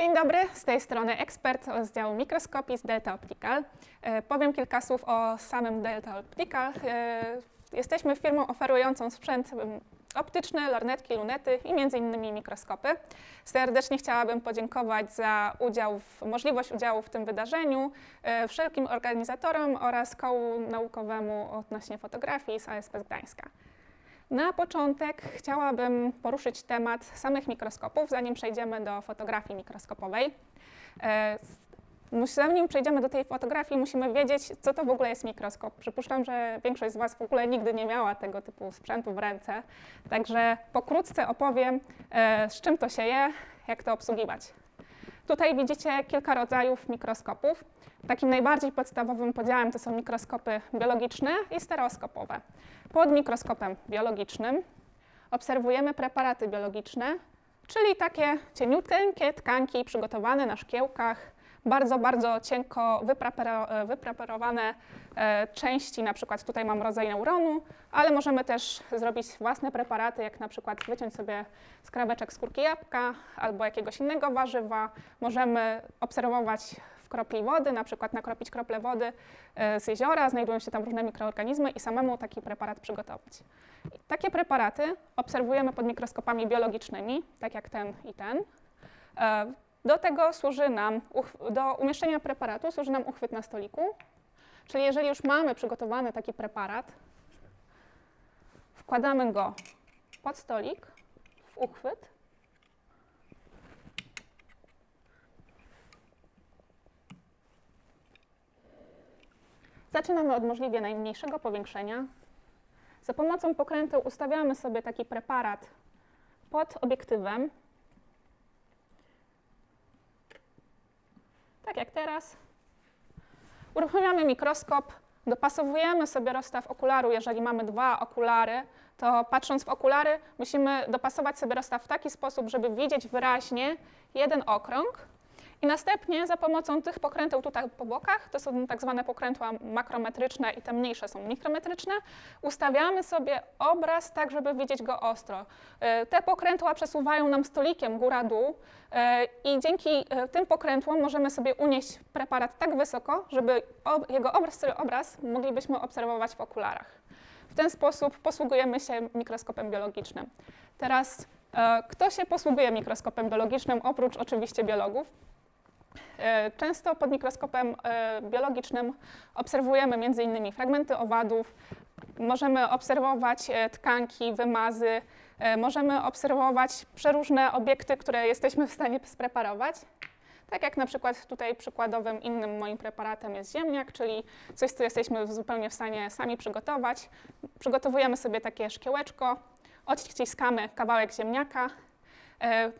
Dzień dobry, z tej strony ekspert z działu mikroskopii z Delta Optical. E, Powiem kilka słów o samym Delta Optical. E, Jesteśmy firmą oferującą sprzęt optyczny, lornetki, lunety i między innymi mikroskopy. Serdecznie chciałabym podziękować za udział, w, możliwość udziału w tym wydarzeniu e, wszelkim organizatorom oraz kołu naukowemu odnośnie fotografii z ASP Gdańska. Na początek chciałabym poruszyć temat samych mikroskopów, zanim przejdziemy do fotografii mikroskopowej. E, Zanim przejdziemy do tej fotografii, musimy wiedzieć, co to w ogóle jest mikroskop. Przypuszczam, że większość z Was w ogóle nigdy nie miała tego typu sprzętu w ręce, także pokrótce opowiem, e, z czym to się je, jak to obsługiwać. Tutaj widzicie kilka rodzajów mikroskopów. Takim najbardziej podstawowym podziałem to są mikroskopy biologiczne i stereoskopowe. Pod mikroskopem biologicznym obserwujemy preparaty biologiczne, czyli takie cieniutkie tkanki przygotowane na szkiełkach, bardzo, bardzo cienko wyprapero- wypreparowane e, części, na przykład tutaj mam rodzaj neuronu, ale możemy też zrobić własne preparaty, jak na przykład wyciąć sobie skraweczek skórki jabłka albo jakiegoś innego warzywa. Możemy obserwować kropli wody, na przykład nakropić krople wody e, z jeziora, znajdują się tam różne mikroorganizmy i samemu taki preparat przygotować. I Takie preparaty obserwujemy pod mikroskopami biologicznymi, tak jak ten i ten. E, Do tego służy nam, do umieszczenia preparatu służy nam uchwyt na stoliku, czyli jeżeli już mamy przygotowany taki preparat, wkładamy go pod stolik, w uchwyt Zaczynamy od możliwie najmniejszego powiększenia. Za pomocą pokrętu ustawiamy sobie taki preparat pod obiektywem. Tak jak teraz. Uruchamiamy mikroskop, dopasowujemy sobie rozstaw okularu. Jeżeli mamy dwa okulary, to patrząc w okulary musimy dopasować sobie rozstaw w taki sposób, żeby widzieć wyraźnie jeden okrąg. I następnie za pomocą tych pokręteł tutaj po bokach, to są tak zwane pokrętła makrometryczne i te mniejsze są mikrometryczne, ustawiamy sobie obraz tak, żeby widzieć go ostro. E, Te pokrętła przesuwają nam stolikiem góra-dół e, i dzięki e, tym pokrętłom możemy sobie unieść preparat tak wysoko, żeby jego obraz, obraz moglibyśmy obserwować w okularach. W ten sposób posługujemy się mikroskopem biologicznym. Teraz, kto się posługuje mikroskopem biologicznym, oprócz oczywiście biologów? E, Często pod mikroskopem e, biologicznym obserwujemy m.in. fragmenty owadów, możemy obserwować e, tkanki, wymazy, możemy obserwować przeróżne obiekty, które jesteśmy w stanie spreparować. Tak jak na przykład tutaj przykładowym innym moim preparatem jest ziemniak, czyli coś, co jesteśmy zupełnie w stanie sami przygotować. Przygotowujemy sobie takie szkiełeczko, odciskamy kawałek ziemniaka,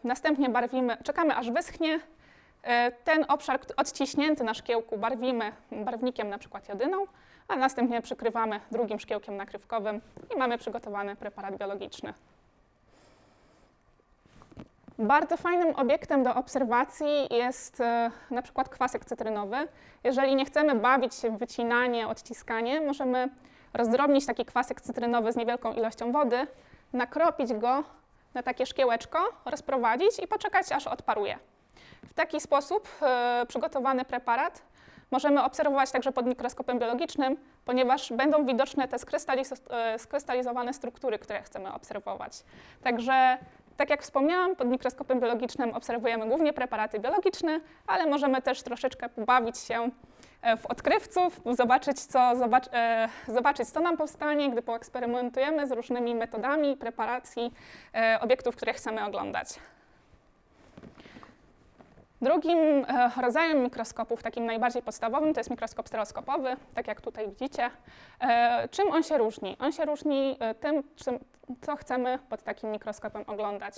następnie barwimy, czekamy aż wyschnie, Ten obszar odciśnięty na szkiełku barwimy barwnikiem na przykład jodyną, a następnie przykrywamy drugim szkiełkiem nakrywkowym i mamy przygotowany preparat biologiczny. Bardzo fajnym obiektem do obserwacji jest e, na przykład kwasek cytrynowy. Jeżeli nie chcemy bawić się w wycinanie, odciskanie, możemy rozdrobnić taki kwasek cytrynowy z niewielką ilością wody, nakropić go na takie szkiełeczko, rozprowadzić i poczekać aż odparuje. W taki sposób e, przygotowany preparat możemy obserwować także pod mikroskopem biologicznym, ponieważ będą widoczne te e, skrystalizowane struktury, które chcemy obserwować. Także, tak jak wspomniałam, pod mikroskopem biologicznym obserwujemy głównie preparaty biologiczne, ale możemy też troszeczkę pobawić się e, w odkrywców, zobaczyć co, zobacz, e, zobaczyć, co nam powstanie, gdy poeksperymentujemy z różnymi metodami preparacji e, obiektów, które chcemy oglądać. Drugim e, rodzajem mikroskopów, takim najbardziej podstawowym, to jest mikroskop stereoskopowy, tak jak tutaj widzicie. E, Czym on się różni? On się różni e, tym, co chcemy pod takim mikroskopem oglądać.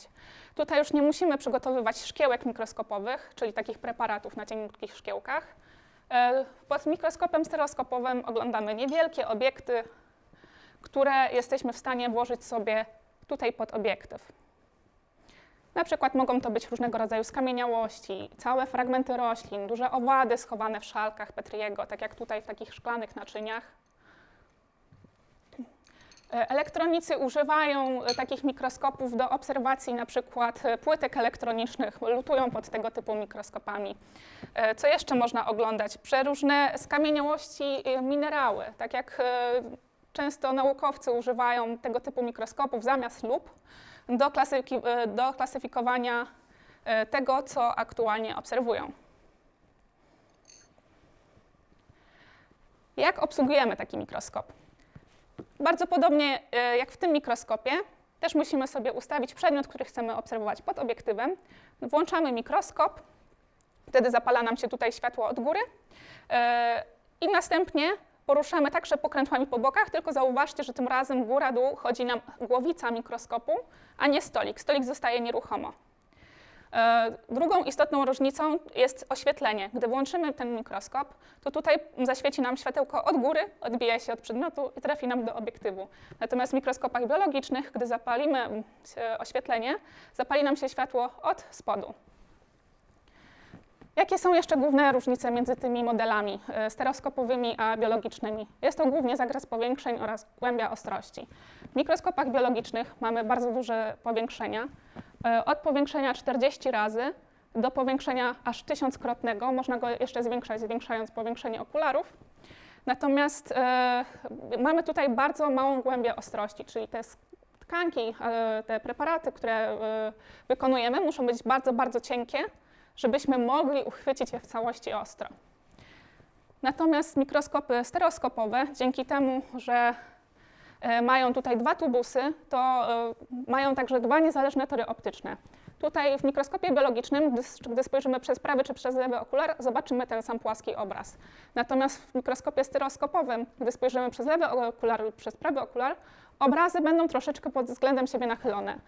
Tutaj już nie musimy przygotowywać szkiełek mikroskopowych, czyli takich preparatów na cieniutkich szkiełkach. Pod mikroskopem stereoskopowym oglądamy niewielkie obiekty, które jesteśmy w stanie włożyć sobie tutaj pod obiektyw. Na przykład mogą to być różnego rodzaju skamieniałości, całe fragmenty roślin, duże owady schowane w szalkach Petriego, tak jak tutaj w takich szklanych naczyniach. Elektronicy używają takich mikroskopów do obserwacji na przykład płytek elektronicznych, lutują pod tego typu mikroskopami. Co jeszcze można oglądać? Przeróżne skamieniałości e, minerały, tak jak e, często naukowcy używają tego typu mikroskopów zamiast lup do, klasyfiki- e, do klasyfikowania e, tego, co aktualnie obserwują. Jak obsługujemy taki mikroskop? Bardzo podobnie e, jak w tym mikroskopie, też musimy sobie ustawić przedmiot, który chcemy obserwować pod obiektywem. Włączamy mikroskop, wtedy zapala nam się tutaj światło od góry i następnie poruszamy także pokrętłami po bokach, tylko zauważcie, że tym razem góra-dół chodzi nam głowica mikroskopu, a nie stolik. Stolik zostaje nieruchomo. E, Drugą istotną różnicą jest oświetlenie. Gdy włączymy ten mikroskop, to tutaj zaświeci nam światełko od góry, odbija się od przedmiotu i trafi nam do obiektywu. Natomiast w mikroskopach biologicznych, gdy zapalimy e, oświetlenie, zapali nam się światło od spodu. Jakie są jeszcze główne różnice między tymi modelami e, stereoskopowymi a biologicznymi? Jest to głównie zakres powiększeń oraz głębia ostrości. W mikroskopach biologicznych mamy bardzo duże powiększenia, e, od powiększenia 40 razy do powiększenia aż tysiąckrotnego. Można go jeszcze zwiększać, zwiększając powiększenie okularów. Natomiast e, mamy tutaj bardzo małą głębię ostrości, czyli te tkanki, te preparaty, które wykonujemy, muszą być bardzo, bardzo cienkie, żebyśmy mogli uchwycić je w całości ostro. Natomiast mikroskopy stereoskopowe, dzięki temu, że e, mają tutaj dwa tubusy, to e, mają także dwa niezależne tory optyczne. Tutaj w mikroskopie biologicznym, gdy, gdy spojrzymy przez prawy czy przez lewy okular, zobaczymy ten sam płaski obraz. Natomiast w mikroskopie stereoskopowym, gdy spojrzymy przez lewy okular lub przez prawy okular, obrazy będą troszeczkę pod względem siebie nachylone.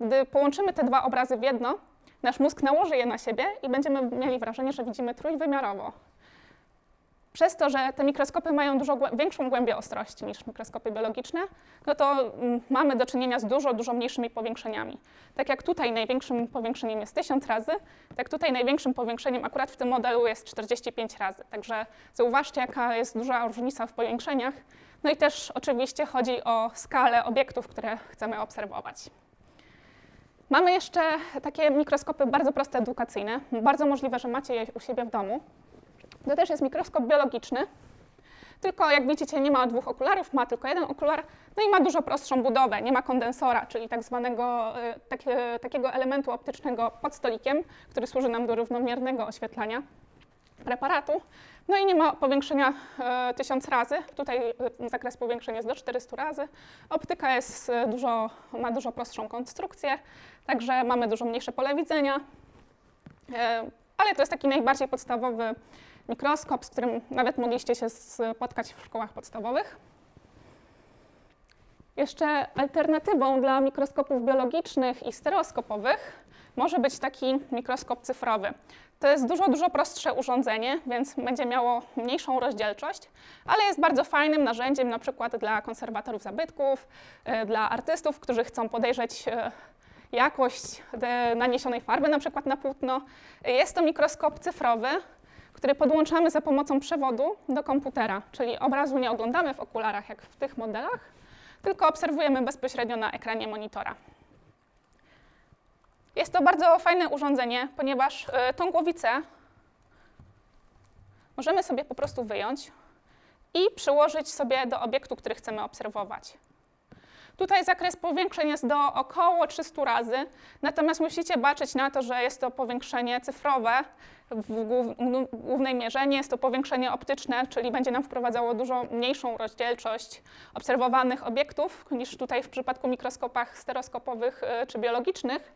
Gdy połączymy te dwa obrazy w jedno, nasz mózg nałoży je na siebie i będziemy mieli wrażenie, że widzimy trójwymiarowo. Przez to, że te mikroskopy mają dużo większą głębię ostrości niż mikroskopy biologiczne, no to mm, mamy do czynienia z dużo, dużo mniejszymi powiększeniami. Tak jak tutaj największym powiększeniem jest 1000 razy, tak tutaj największym powiększeniem akurat w tym modelu jest 45 razy. Także zauważcie, jaka jest duża różnica w powiększeniach. No i też oczywiście chodzi o skalę obiektów, które chcemy obserwować. Mamy jeszcze takie mikroskopy bardzo proste edukacyjne. Bardzo możliwe, że macie je u siebie w domu. To też jest mikroskop biologiczny, tylko jak widzicie nie ma dwóch okularów, ma tylko jeden okular, no i ma dużo prostszą budowę, nie ma kondensora, czyli tak zwanego, y, takie, takiego elementu optycznego pod stolikiem, który służy nam do równomiernego oświetlania preparatu. No i nie ma powiększenia e, 1000 razy, tutaj y, zakres powiększenia jest do 400 razy. Optyka jest y, dużo, ma dużo prostszą konstrukcję, także mamy dużo mniejsze pole widzenia. E, ale to jest taki najbardziej podstawowy mikroskop, z którym nawet mogliście się spotkać w szkołach podstawowych. Jeszcze alternatywą dla mikroskopów biologicznych i stereoskopowych może być taki mikroskop cyfrowy. To jest dużo, dużo prostsze urządzenie, więc będzie miało mniejszą rozdzielczość, ale jest bardzo fajnym narzędziem na przykład dla konserwatorów zabytków, e, dla artystów, którzy chcą podejrzeć e, jakość e, naniesionej farby na przykład na płótno. Jest to mikroskop cyfrowy, który podłączamy za pomocą przewodu do komputera, czyli obrazu nie oglądamy w okularach jak w tych modelach, tylko obserwujemy bezpośrednio na ekranie monitora. Jest to bardzo fajne urządzenie, ponieważ e, tą głowicę możemy sobie po prostu wyjąć i przyłożyć sobie do obiektu, który chcemy obserwować. Tutaj zakres powiększeń jest do około 300 razy, natomiast musicie baczyć na to, że jest to powiększenie cyfrowe w głów- w głównej mierze. Nie jest to powiększenie optyczne, czyli będzie nam wprowadzało dużo mniejszą rozdzielczość obserwowanych obiektów niż tutaj w przypadku mikroskopach stereoskopowych y, czy biologicznych.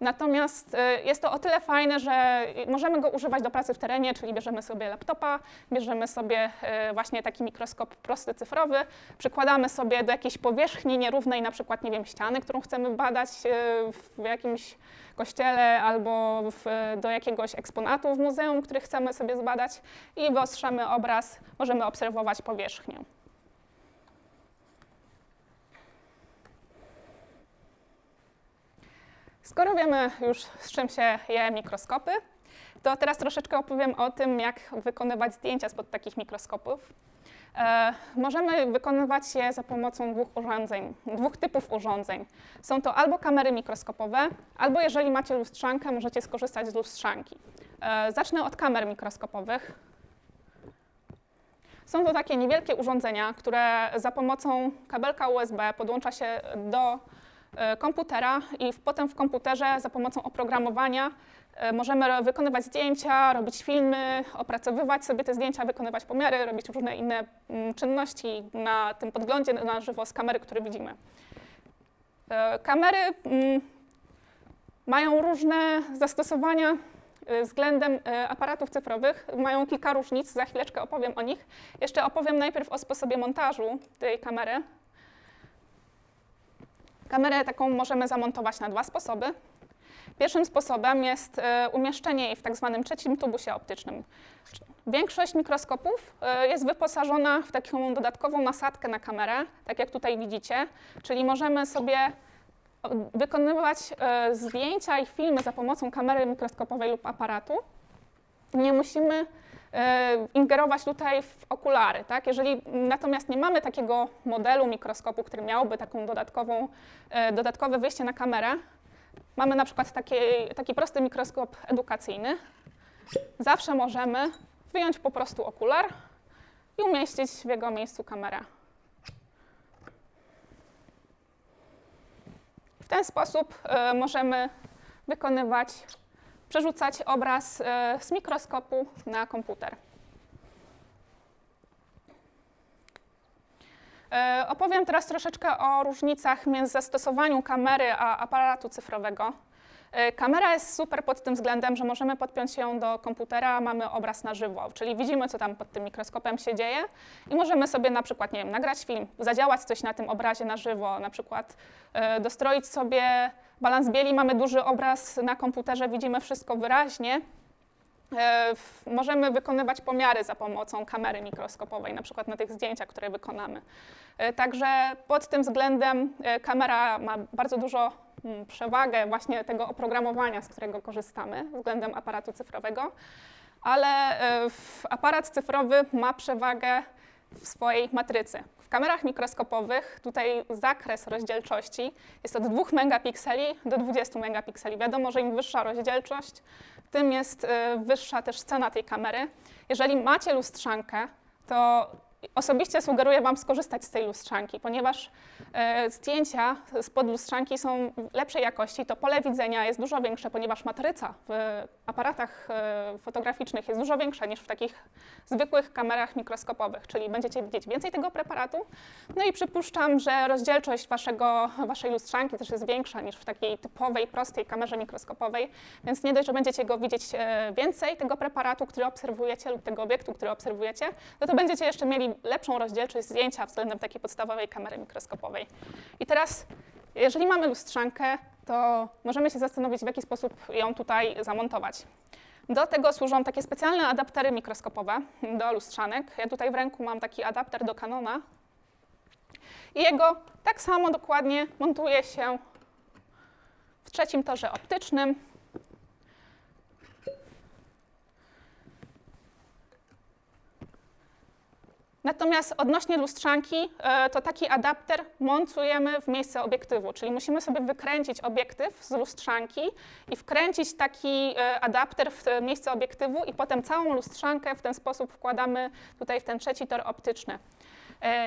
Natomiast y, jest to o tyle fajne, że możemy go używać do pracy w terenie, czyli bierzemy sobie laptopa, bierzemy sobie y, właśnie taki mikroskop prosty cyfrowy, przykładamy sobie do jakiejś powierzchni nierównej, na przykład, nie wiem, ściany, którą chcemy badać w jakimś kościele albo w, do jakiegoś eksponatu w muzeum, który chcemy sobie zbadać i wyostrzamy obraz, możemy obserwować powierzchnię. Skoro wiemy już, z czym się je mikroskopy, to teraz troszeczkę opowiem o tym, jak wykonywać zdjęcia spod takich mikroskopów. E, możemy wykonywać je za pomocą dwóch urządzeń, dwóch typów urządzeń. Są to albo kamery mikroskopowe, albo jeżeli macie lustrzankę, możecie skorzystać z lustrzanki. E, zacznę od kamer mikroskopowych. Są to takie niewielkie urządzenia, które za pomocą kabelka USB podłącza się do e, komputera i potem w komputerze za pomocą oprogramowania możemy ro- wykonywać zdjęcia, robić filmy, opracowywać sobie te zdjęcia, wykonywać pomiary, robić różne inne mm, czynności na tym podglądzie na żywo z kamery, które widzimy. E, Kamery mm, mają różne zastosowania y, względem aparatów cyfrowych. Mają kilka różnic, za chwileczkę opowiem o nich. Jeszcze opowiem najpierw o sposobie montażu tej kamery. Kamerę taką możemy zamontować na dwa sposoby. Pierwszym sposobem jest y, umieszczenie jej w tak zwanym trzecim tubusie optycznym. Większość mikroskopów y, jest wyposażona w taką dodatkową nasadkę na kamerę, tak jak tutaj widzicie, czyli możemy sobie wykonywać e, zdjęcia i filmy za pomocą kamery mikroskopowej lub aparatu. Nie musimy e, ingerować tutaj w okulary. Tak? Jeżeli natomiast nie mamy takiego modelu mikroskopu, który miałby taką dodatkową, e, dodatkowe wyjście na kamerę, mamy na przykład taki, taki prosty mikroskop edukacyjny, zawsze możemy wyjąć po prostu okular i umieścić w jego miejscu kamerę. W ten sposób e, możemy wykonywać, przerzucać obraz e, z mikroskopu na komputer. Opowiem teraz troszeczkę o różnicach między zastosowaniem kamery a aparatu cyfrowego. E, Kamera jest super pod tym względem, że możemy podpiąć ją do komputera, mamy obraz na żywo, czyli widzimy, co tam pod tym mikroskopem się dzieje i możemy sobie na przykład, nie wiem, nagrać film, zadziałać coś na tym obrazie na żywo, na przykład e, dostroić sobie balans bieli, mamy duży obraz na komputerze, widzimy wszystko wyraźnie. E, Możemy wykonywać pomiary za pomocą kamery mikroskopowej, na przykład na tych zdjęciach, które wykonamy. E, Także pod tym względem e, kamera ma bardzo dużo mm, przewagę właśnie tego oprogramowania, z którego korzystamy względem aparatu cyfrowego, ale aparat cyfrowy ma przewagę w swojej matrycy. W kamerach mikroskopowych tutaj zakres rozdzielczości jest od 2 megapikseli do 20 megapikseli. Wiadomo, że im wyższa rozdzielczość, tym jest e, wyższa też cena tej kamery. Jeżeli macie lustrzankę, to osobiście sugeruję Wam skorzystać z tej lustrzanki, ponieważ e, zdjęcia spod lustrzanki są lepszej jakości, to pole widzenia jest dużo większe, ponieważ matryca w aparatach e, fotograficznych jest dużo większa niż w takich zwykłych kamerach mikroskopowych, czyli będziecie widzieć więcej tego preparatu. No i przypuszczam, że rozdzielczość waszego, waszej lustrzanki też jest większa niż w takiej typowej, prostej kamerze mikroskopowej, więc nie dość, że będziecie go widzieć e, więcej, tego preparatu, który obserwujecie lub tego obiektu, który obserwujecie, no to będziecie jeszcze mieli lepszą rozdzielczość zdjęcia względem takiej podstawowej kamery mikroskopowej. I teraz, jeżeli mamy lustrzankę, to możemy się zastanowić, w jaki sposób ją tutaj zamontować. Do tego służą takie specjalne adaptery mikroskopowe do lustrzanek. Ja tutaj w ręku mam taki adapter do Canona. I jego tak samo dokładnie montuje się w trzecim torze optycznym. Natomiast odnośnie lustrzanki, e, to taki adapter montujemy w miejsce obiektywu, czyli musimy sobie wykręcić obiektyw z lustrzanki i wkręcić taki e, adapter w e, miejsce obiektywu i potem całą lustrzankę w ten sposób wkładamy tutaj w ten trzeci tor optyczny.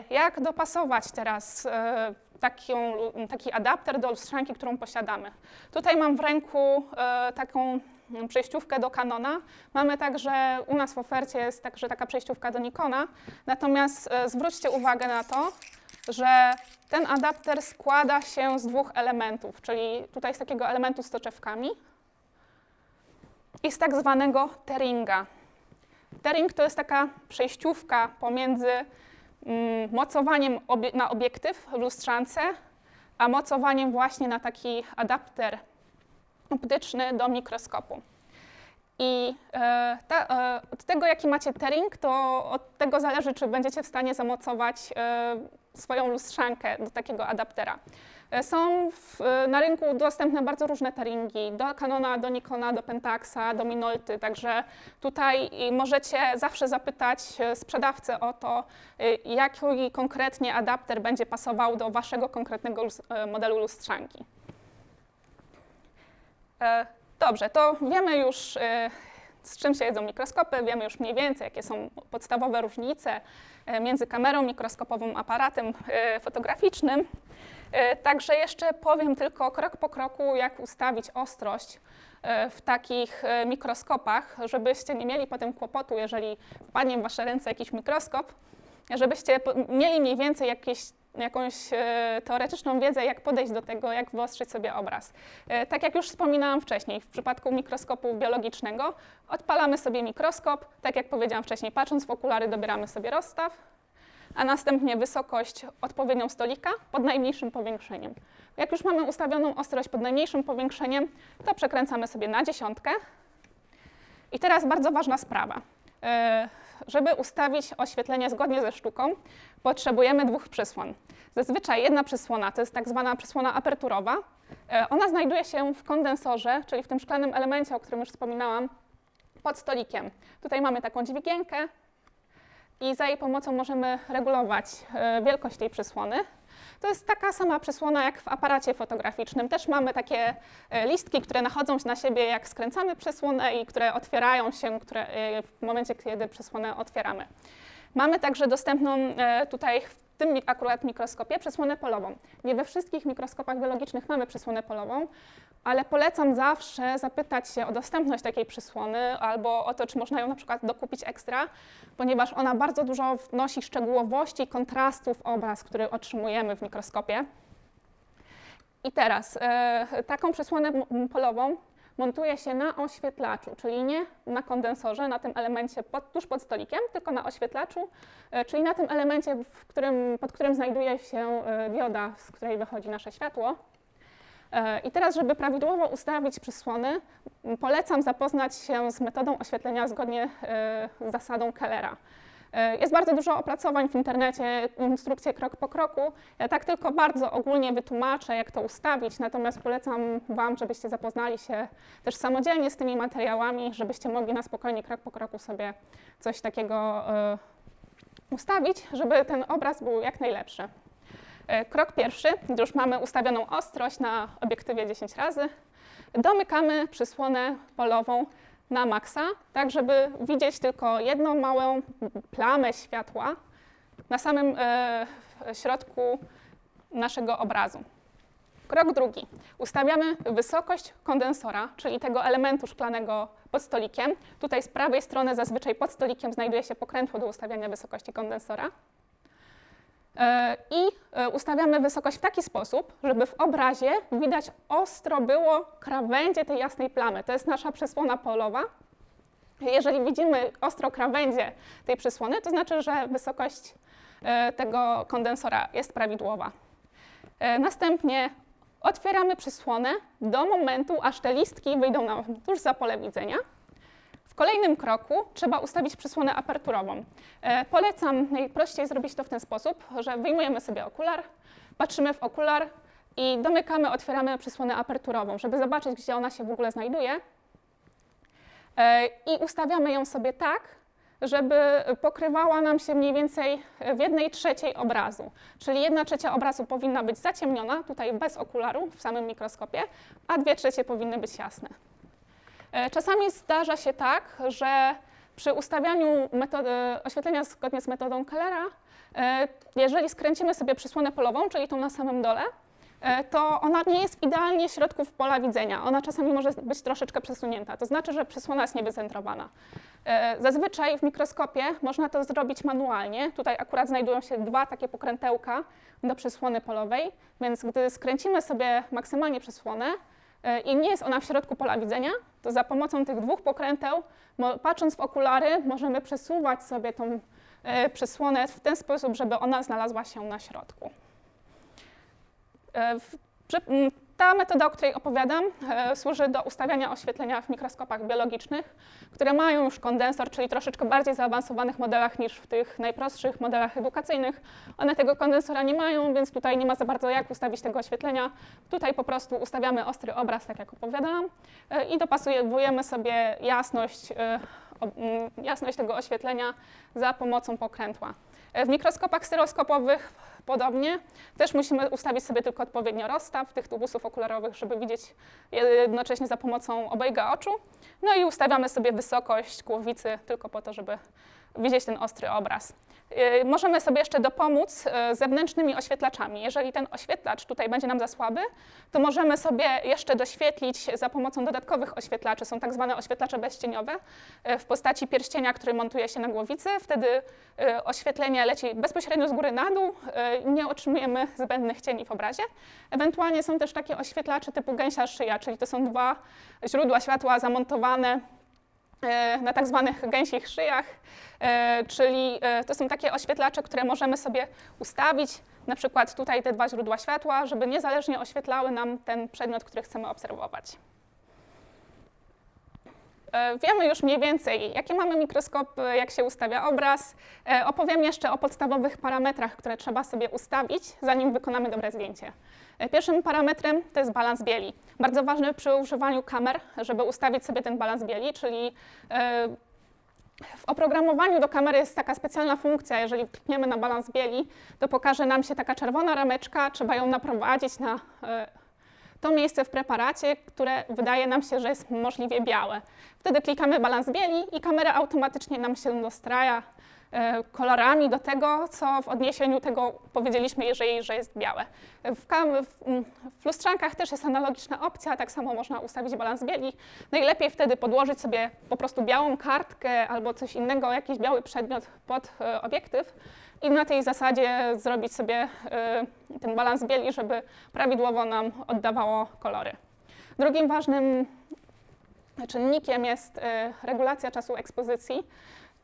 Jak dopasować teraz taką, taki adapter do lustrzanki, którą posiadamy? Tutaj mam w ręku taką przejściówkę do Canona. Mamy także, u nas w ofercie jest także taka przejściówka do Nikona. Natomiast e, zwróćcie uwagę na to, że ten adapter składa się z dwóch elementów, czyli tutaj z takiego elementu z soczewkami i z tak zwanego teringa. Tering to jest taka przejściówka pomiędzy mm, mocowaniem obie- na obiektyw w lustrzance, a mocowaniem właśnie na taki adapter optyczny do mikroskopu. I e, ta, e, od tego, jaki macie tering, to od tego zależy, czy będziecie w stanie zamocować e, swoją lustrzankę do takiego adaptera. Są w, na rynku dostępne bardzo różne teringi, do Canona, do Nikona, do Pentaxa, do Minolty, także tutaj możecie zawsze zapytać sprzedawcę o to, jaki konkretnie adapter będzie pasował do waszego konkretnego modelu lustrzanki. E, Dobrze, to wiemy już, e, z czym się jedzą mikroskopy, wiemy już mniej więcej, jakie są podstawowe różnice e, między kamerą mikroskopową, aparatem fotograficznym. Także jeszcze powiem tylko krok po kroku, jak ustawić ostrość w takich mikroskopach, żebyście nie mieli potem kłopotu, jeżeli wpadnie w Wasze ręce jakiś mikroskop, żebyście mieli mniej więcej jakieś, jakąś e, teoretyczną wiedzę, jak podejść do tego, jak wyostrzyć sobie obraz. E, tak jak już wspominałam wcześniej, w przypadku mikroskopu biologicznego odpalamy sobie mikroskop, tak jak powiedziałam wcześniej, patrząc w okulary dobieramy sobie rozstaw, a następnie wysokość odpowiednią stolika pod najmniejszym powiększeniem. Jak już mamy ustawioną ostrość pod najmniejszym powiększeniem, to przekręcamy sobie na dziesiątkę. I teraz bardzo ważna sprawa. Żeby ustawić oświetlenie zgodnie ze sztuką, potrzebujemy dwóch przysłon. Zazwyczaj jedna przysłona to jest tak zwana przysłona aperturowa. E, Ona znajduje się w kondensorze, czyli w tym szklanym elemencie, o którym już wspominałam, pod stolikiem. Tutaj mamy taką dźwigienkę i za jej pomocą możemy regulować e, wielkość tej przysłony. To jest taka sama przysłona jak w aparacie fotograficznym. Też mamy takie e, listki, które nachodzą na siebie jak skręcamy przysłonę i które otwierają się które, e, w momencie, kiedy przysłonę otwieramy. Mamy także dostępną e, tutaj w tym akurat mikroskopie przysłonę polową. Nie we wszystkich mikroskopach biologicznych mamy przysłonę polową, ale polecam zawsze zapytać się o dostępność takiej przysłony albo o to, czy można ją na przykład dokupić ekstra, ponieważ ona bardzo dużo wnosi szczegółowości, kontrastu w obraz, który otrzymujemy w mikroskopie. I teraz e, taką przysłonę m- polową montuje się na oświetlaczu, czyli nie na kondensorze, na tym elemencie pod, tuż pod stolikiem, tylko na oświetlaczu, e, czyli na tym elemencie, którym, pod którym znajduje się e, dioda, z której wychodzi nasze światło. E, I teraz, żeby prawidłowo ustawić przysłony, polecam zapoznać się z metodą oświetlenia zgodnie z zasadą Kellera. E, Jest bardzo dużo opracowań w internecie, instrukcje krok po kroku. Ja tak tylko bardzo ogólnie wytłumaczę, jak to ustawić, natomiast polecam Wam, żebyście zapoznali się też samodzielnie z tymi materiałami, żebyście mogli na spokojnie krok po kroku sobie coś takiego e, ustawić, żeby ten obraz był jak najlepszy. E, Krok pierwszy, gdy już mamy ustawioną ostrość na obiektywie 10 razy, domykamy przysłonę polową na maksa, tak żeby widzieć tylko jedną małą plamę światła na samym e, środku naszego obrazu. Krok drugi. Ustawiamy wysokość kondensora, czyli tego elementu szklanego pod stolikiem. Tutaj z prawej strony zazwyczaj pod stolikiem znajduje się pokrętło do ustawiania wysokości kondensora. E, I e, ustawiamy wysokość w taki sposób, żeby w obrazie widać ostro było krawędzie tej jasnej plamy. To jest nasza przysłona polowa. Jeżeli widzimy ostro krawędzie tej przysłony, to znaczy, że wysokość e, tego kondensora jest prawidłowa. Następnie otwieramy przysłonę do momentu, aż te listki wyjdą nam tuż za pole widzenia. W kolejnym kroku trzeba ustawić przysłonę aperturową. E, polecam najprościej zrobić to w ten sposób, że wyjmujemy sobie okular, patrzymy w okular i domykamy, otwieramy przysłonę aperturową, żeby zobaczyć, gdzie ona się w ogóle znajduje. E, I ustawiamy ją sobie tak, żeby pokrywała nam się mniej więcej w jednej trzeciej obrazu. Czyli jedna trzecia obrazu powinna być zaciemniona, tutaj bez okularu w samym mikroskopie, a dwie trzecie powinny być jasne. E, Czasami zdarza się tak, że przy ustawianiu metody, oświetlenia zgodnie z metodą Kellera, e, jeżeli skręcimy sobie przysłonę polową, czyli tą na samym dole, e, to ona nie jest w idealnie pola widzenia. Ona czasami może być troszeczkę przesunięta. To znaczy, że przysłona jest niewycentrowana. E, Zazwyczaj w mikroskopie można to zrobić manualnie. Tutaj akurat znajdują się dwa takie pokrętełka do przysłony polowej, więc gdy skręcimy sobie maksymalnie przysłonę, e, i nie jest ona w środku pola widzenia, to za pomocą tych dwóch pokręteł, patrząc w okulary, możemy przesuwać sobie tą e, przysłonę w ten sposób, żeby ona znalazła się na środku. Ta metoda, o której opowiadam, e, służy do ustawiania oświetlenia w mikroskopach biologicznych, które mają już kondensor, czyli troszeczkę bardziej zaawansowanych modelach niż w tych najprostszych modelach edukacyjnych. One tego kondensora nie mają, więc tutaj nie ma za bardzo jak ustawić tego oświetlenia. Tutaj po prostu ustawiamy ostry obraz, tak jak opowiadałam, e, i dopasujemy sobie jasność, e, jasność tego oświetlenia za pomocą pokrętła. W mikroskopach stereoskopowych podobnie. Też musimy ustawić sobie tylko odpowiednio rozstaw tych tubusów okularowych, żeby widzieć jednocześnie za pomocą obojga oczu. No i ustawiamy sobie wysokość głowicy tylko po to, żeby widzieć ten ostry obraz. Yy, Możemy sobie jeszcze dopomóc yy, zewnętrznymi oświetlaczami. Jeżeli ten oświetlacz tutaj będzie nam za słaby, to możemy sobie jeszcze doświetlić za pomocą dodatkowych oświetlaczy. Są tak zwane oświetlacze bezcieniowe yy, w postaci pierścienia, który montuje się na głowicy. Wtedy oświetlenie leci bezpośrednio z góry na dół, nie otrzymujemy zbędnych cieni w obrazie. Ewentualnie są też takie oświetlacze typu gęsia szyja, czyli to są dwa źródła światła zamontowane na tak zwanych gęsich szyjach, e, czyli e, to są takie oświetlacze, które możemy sobie ustawić, na przykład tutaj te dwa źródła światła, żeby niezależnie oświetlały nam ten przedmiot, który chcemy obserwować. E, Wiemy już mniej więcej, jakie mamy mikroskopy, jak się ustawia obraz. E, Opowiem jeszcze o podstawowych parametrach, które trzeba sobie ustawić, zanim wykonamy dobre zdjęcie. Pierwszym parametrem to jest balans bieli. Bardzo ważny przy używaniu kamer, żeby ustawić sobie ten balans bieli, czyli e, w oprogramowaniu do kamery jest taka specjalna funkcja, jeżeli klikniemy na balans bieli, to pokaże nam się taka czerwona rameczka, trzeba ją naprowadzić na e, to miejsce w preparacie, które wydaje nam się, że jest możliwie białe. Wtedy klikamy balans bieli i kamera automatycznie nam się dostraja kolorami do tego, co w odniesieniu tego powiedzieliśmy, jeżeli, że jest białe. W, mm, w lustrzankach też jest analogiczna opcja, tak samo można ustawić balans bieli. Najlepiej wtedy podłożyć sobie po prostu białą kartkę albo coś innego, jakiś biały przedmiot pod e, obiektyw i na tej zasadzie zrobić sobie e, ten balans bieli, żeby prawidłowo nam oddawało kolory. Drugim ważnym czynnikiem jest e, regulacja czasu ekspozycji.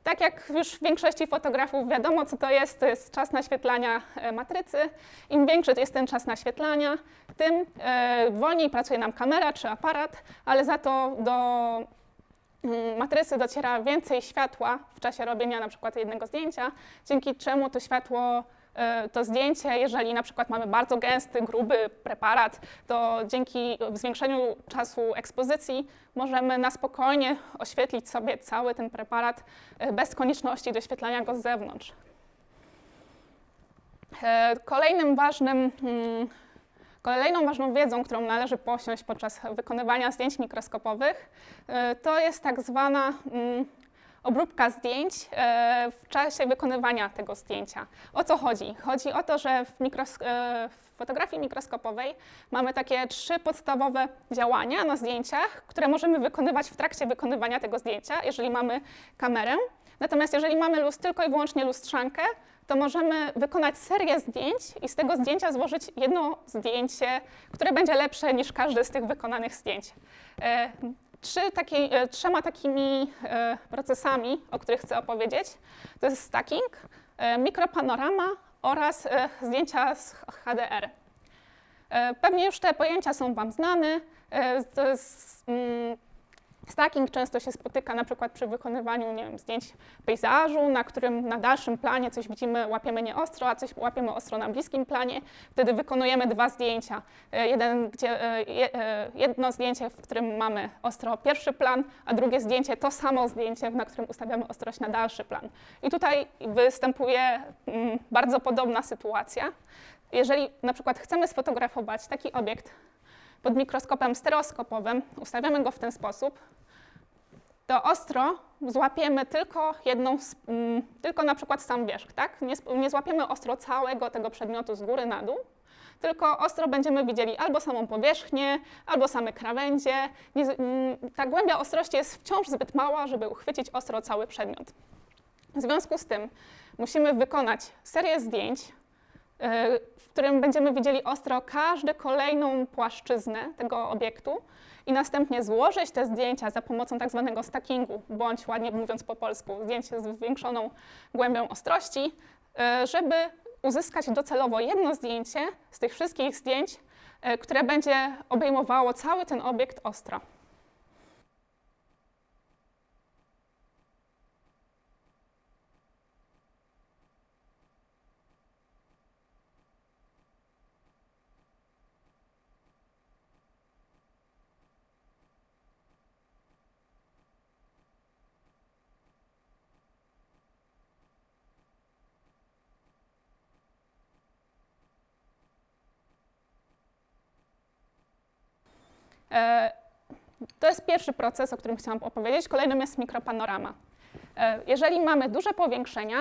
Tak jak już w większości fotografów wiadomo, co to jest, to jest czas naświetlania e, matrycy. Im większy jest ten czas naświetlania, tym e, wolniej pracuje nam kamera czy aparat, ale za to do mm, matrycy dociera więcej światła w czasie robienia na przykład jednego zdjęcia, dzięki czemu to światło, to zdjęcie, jeżeli na przykład mamy bardzo gęsty, gruby preparat, to dzięki zwiększeniu czasu ekspozycji możemy na spokojnie oświetlić sobie cały ten preparat e, bez konieczności doświetlania go z zewnątrz. E, Kolejnym ważnym mm, Kolejną ważną wiedzą, którą należy posiąść podczas wykonywania zdjęć mikroskopowych, e, to jest tak zwana mm, obróbka zdjęć e, w czasie wykonywania tego zdjęcia. O co chodzi? Chodzi o to, że w, mikros- e, w fotografii mikroskopowej mamy takie trzy podstawowe działania na zdjęciach, które możemy wykonywać w trakcie wykonywania tego zdjęcia, jeżeli mamy kamerę. Natomiast jeżeli mamy luz, tylko i wyłącznie lustrzankę, to możemy wykonać serię zdjęć i z tego zdjęcia złożyć jedno zdjęcie, które będzie lepsze niż każde z tych wykonanych zdjęć. Trzy taki, e, trzema takimi e, procesami, o których chcę opowiedzieć, to jest stacking, e, mikropanorama oraz zdjęcia z HDR. Pewnie już te pojęcia są Wam znane. E, To jest, mm, Stacking często się spotyka na przykład przy wykonywaniu nie wiem, zdjęć pejzażu, na którym na dalszym planie coś widzimy, łapiemy nieostro, a coś łapiemy ostro na bliskim planie. Wtedy wykonujemy dwa zdjęcia. E, Jeden, gdzie, e, e, jedno zdjęcie, w którym mamy ostro pierwszy plan, a drugie zdjęcie to samo zdjęcie, na którym ustawiamy ostrość na dalszy plan. I tutaj występuje mm, bardzo podobna sytuacja. Jeżeli na przykład chcemy sfotografować taki obiekt pod mikroskopem stereoskopowym, ustawiamy go w ten sposób, to ostro złapiemy tylko jedną, mm, tylko na przykład sam wierzch, tak? Nie, nie złapiemy ostro całego tego przedmiotu z góry na dół, tylko ostro będziemy widzieli albo samą powierzchnię, albo same krawędzie. Nie, mm, ta głębia ostrości jest wciąż zbyt mała, żeby uchwycić ostro cały przedmiot. W związku z tym musimy wykonać serię zdjęć, w którym będziemy widzieli ostro każdą kolejną płaszczyznę tego obiektu i następnie złożyć te zdjęcia za pomocą tak zwanego stackingu, bądź ładnie mówiąc po polsku, zdjęcie z zwiększoną głębią ostrości, y, żeby uzyskać docelowo jedno zdjęcie z tych wszystkich zdjęć, e, które będzie obejmowało cały ten obiekt ostro. To jest pierwszy proces, o którym chciałam opowiedzieć. Kolejnym jest mikropanorama. E, Jeżeli mamy duże powiększenia,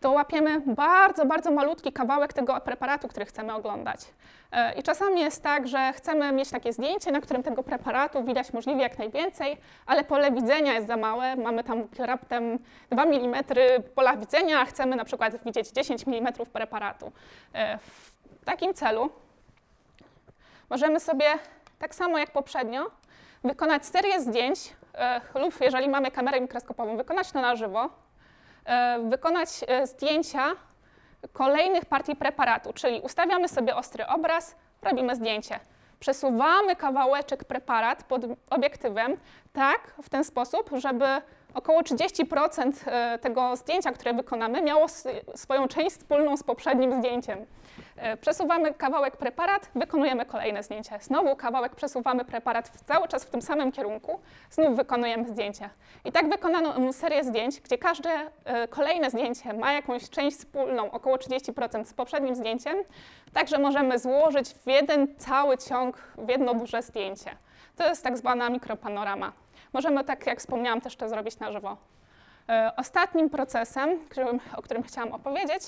to łapiemy bardzo, bardzo malutki kawałek tego preparatu, który chcemy oglądać. E, I czasami jest tak, że chcemy mieć takie zdjęcie, na którym tego preparatu widać możliwie jak najwięcej, ale pole widzenia jest za małe. Mamy tam raptem 2 mm pola widzenia, a chcemy na przykład widzieć 10 mm preparatu. E, W takim celu możemy sobie tak samo jak poprzednio, wykonać serię zdjęć e, lub jeżeli mamy kamerę mikroskopową, wykonać to na żywo, e, wykonać e, zdjęcia kolejnych partii preparatu, czyli ustawiamy sobie ostry obraz, robimy zdjęcie. Przesuwamy kawałeczek preparat pod obiektywem tak, w ten sposób, żeby około 30% e, tego zdjęcia, które wykonamy, miało swoją część wspólną z poprzednim zdjęciem. E, Przesuwamy kawałek preparat, wykonujemy kolejne zdjęcie. Znowu kawałek przesuwamy preparat cały czas w tym samym kierunku, znów wykonujemy zdjęcie. I tak wykonano serię zdjęć, gdzie każde e, kolejne zdjęcie ma jakąś część wspólną, około 30% z poprzednim zdjęciem, także możemy złożyć w jeden cały ciąg, w jedno duże zdjęcie. To jest tak zwana mikropanorama. Możemy, tak jak wspomniałam, też to zrobić na żywo. E, Ostatnim procesem, o którym chciałam opowiedzieć,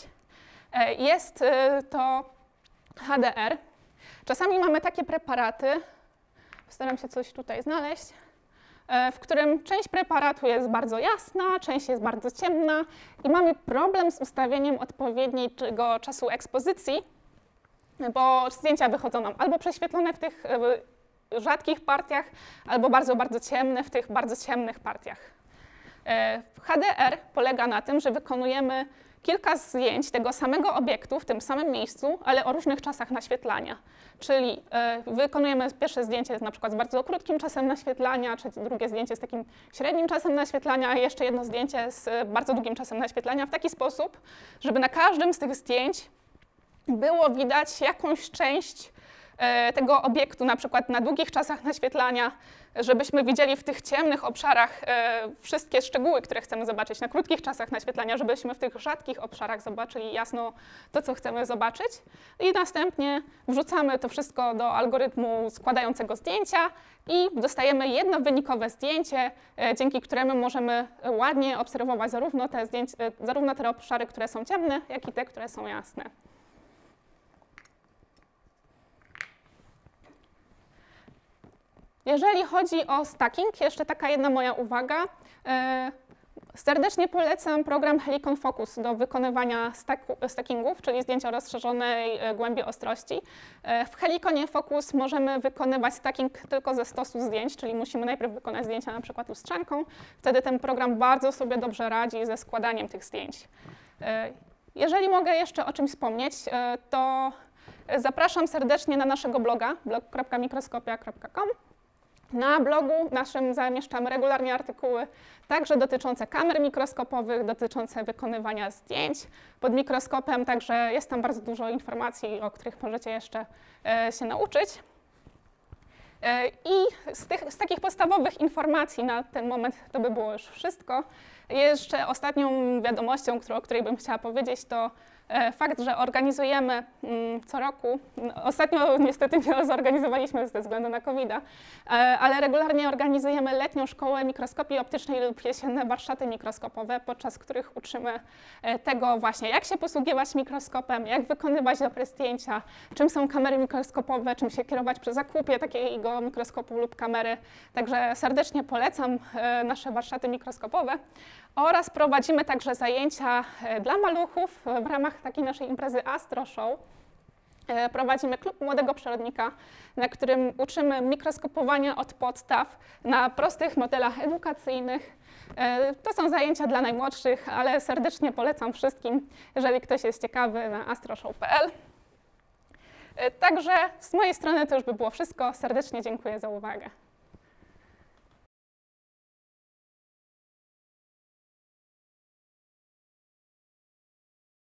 e, jest e, to HDR. Czasami mamy takie preparaty, postaram się coś tutaj znaleźć, w którym część preparatu jest bardzo jasna, część jest bardzo ciemna i mamy problem z ustawieniem odpowiedniego czasu ekspozycji, bo zdjęcia wychodzą nam albo prześwietlone w tych rzadkich partiach, albo bardzo, bardzo ciemne w tych bardzo ciemnych partiach. E, HDR polega na tym, że wykonujemy kilka zdjęć tego samego obiektu w tym samym miejscu, ale o różnych czasach naświetlania. Czyli e, wykonujemy pierwsze zdjęcie na przykład z bardzo krótkim czasem naświetlania, czy drugie zdjęcie z takim średnim czasem naświetlania, a jeszcze jedno zdjęcie z bardzo długim czasem naświetlania w taki sposób, żeby na każdym z tych zdjęć było widać jakąś część tego obiektu, na przykład na długich czasach naświetlania, żebyśmy widzieli w tych ciemnych obszarach e, wszystkie szczegóły, które chcemy zobaczyć, na krótkich czasach naświetlania, żebyśmy w tych rzadkich obszarach zobaczyli jasno to, co chcemy zobaczyć. I następnie wrzucamy to wszystko do algorytmu składającego zdjęcia i dostajemy jedno wynikowe zdjęcie, e, dzięki któremu możemy ładnie obserwować zarówno te, e, zarówno te obszary, które są ciemne, jak i te, które są jasne. Jeżeli chodzi o stacking, jeszcze taka jedna moja uwaga. E, Serdecznie polecam program Helicon Focus do wykonywania stackingów, czyli zdjęć o rozszerzonej e, głębi ostrości. E, W Heliconie Focus możemy wykonywać stacking tylko ze stosu zdjęć, czyli musimy najpierw wykonać zdjęcia na przykład lustrzanką. Wtedy ten program bardzo sobie dobrze radzi ze składaniem tych zdjęć. Jeżeli mogę jeszcze o czymś wspomnieć, to zapraszam serdecznie na naszego bloga blog.mikroskopia.com. Na blogu naszym zamieszczamy regularnie artykuły, także dotyczące kamer mikroskopowych, dotyczące wykonywania zdjęć pod mikroskopem, także jest tam bardzo dużo informacji, o których możecie jeszcze e, się nauczyć. E, I z, tych, z takich podstawowych informacji na ten moment to by było już wszystko. Jeszcze ostatnią wiadomością, o której bym chciała powiedzieć, to fakt, że organizujemy mm, co roku, no, ostatnio niestety nie zorganizowaliśmy ze względu na covid ale regularnie organizujemy letnią szkołę mikroskopii optycznej lub jesienne warsztaty mikroskopowe, podczas których uczymy e, tego właśnie, jak się posługiwać mikroskopem, jak wykonywać dobre zdjęcia, czym są kamery mikroskopowe, czym się kierować przy zakupie takiego mikroskopu lub kamery. Także serdecznie polecam e, nasze warsztaty mikroskopowe oraz prowadzimy także zajęcia e, dla maluchów w ramach takiej naszej imprezy Astro Show. E, Prowadzimy klub młodego przyrodnika, na którym uczymy mikroskopowania od podstaw na prostych modelach edukacyjnych. E, To są zajęcia dla najmłodszych, ale serdecznie polecam wszystkim, jeżeli ktoś jest ciekawy, na astroshow.pl. Także z mojej strony to już by było wszystko. Serdecznie dziękuję za uwagę.